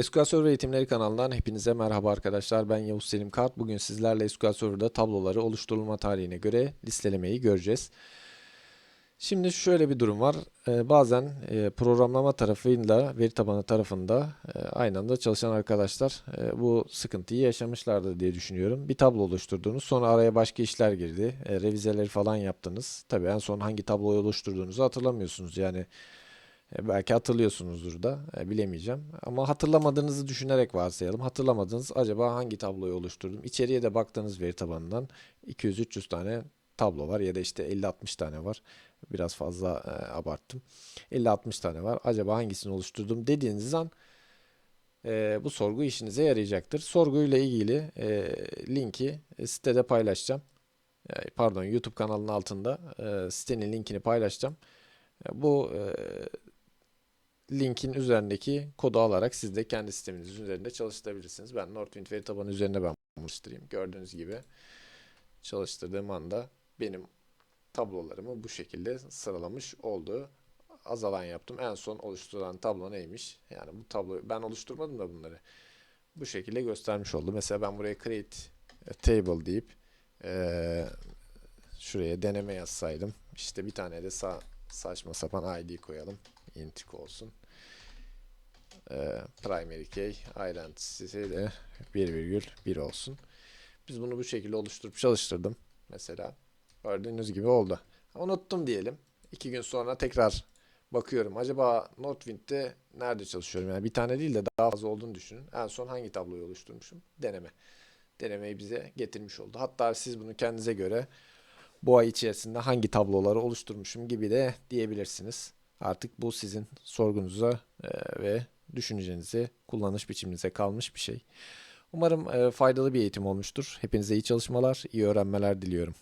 SQL Server Eğitimleri kanalından hepinize merhaba arkadaşlar. Ben Yavuz Selim Kart. Bugün sizlerle SQL Server'da tabloları oluşturulma tarihine göre listelemeyi göreceğiz. Şimdi şöyle bir durum var. Ee, bazen e, programlama tarafıyla veri tabanı tarafında e, aynı anda çalışan arkadaşlar e, bu sıkıntıyı yaşamışlardır diye düşünüyorum. Bir tablo oluşturdunuz, sonra araya başka işler girdi, e, revizeleri falan yaptınız. Tabii en son hangi tabloyu oluşturduğunuzu hatırlamıyorsunuz. Yani Belki hatırlıyorsunuzdur da e, bilemeyeceğim. Ama hatırlamadığınızı düşünerek varsayalım. Hatırlamadınız acaba hangi tabloyu oluşturdum? İçeriye de baktığınız veri tabanından 200-300 tane tablo var ya da işte 50-60 tane var. Biraz fazla e, abarttım. 50-60 tane var. Acaba hangisini oluşturdum dediğiniz an e, bu sorgu işinize yarayacaktır. Sorguyla ilgili e, linki e, sitede paylaşacağım. E, pardon YouTube kanalının altında e, sitenin linkini paylaşacağım. E, Bu e, linkin üzerindeki kodu alarak siz de kendi sisteminizin üzerinde çalıştırabilirsiniz. Ben Northwind veri tabanı üzerinde ben oluşturayım. Gördüğünüz gibi çalıştırdığım anda benim tablolarımı bu şekilde sıralamış oldu. Azalan yaptım. En son oluşturulan tablo neymiş? Yani bu tabloyu ben oluşturmadım da bunları. Bu şekilde göstermiş oldu. Mesela ben buraya create table deyip eee, şuraya deneme yazsaydım. İşte bir tane de sa saçma sapan ID koyalım. Int olsun. Ee, primary key identity'si de 1,1 olsun. Biz bunu bu şekilde oluşturup çalıştırdım. Mesela gördüğünüz gibi oldu. Unuttum diyelim. İki gün sonra tekrar bakıyorum. Acaba Northwind'de nerede çalışıyorum? Yani bir tane değil de daha fazla olduğunu düşünün. En son hangi tabloyu oluşturmuşum? Deneme. Denemeyi bize getirmiş oldu. Hatta siz bunu kendinize göre bu ay içerisinde hangi tabloları oluşturmuşum gibi de diyebilirsiniz. Artık bu sizin sorgunuza e, ve düşüncenize, kullanış biçiminize kalmış bir şey. Umarım faydalı bir eğitim olmuştur. Hepinize iyi çalışmalar, iyi öğrenmeler diliyorum.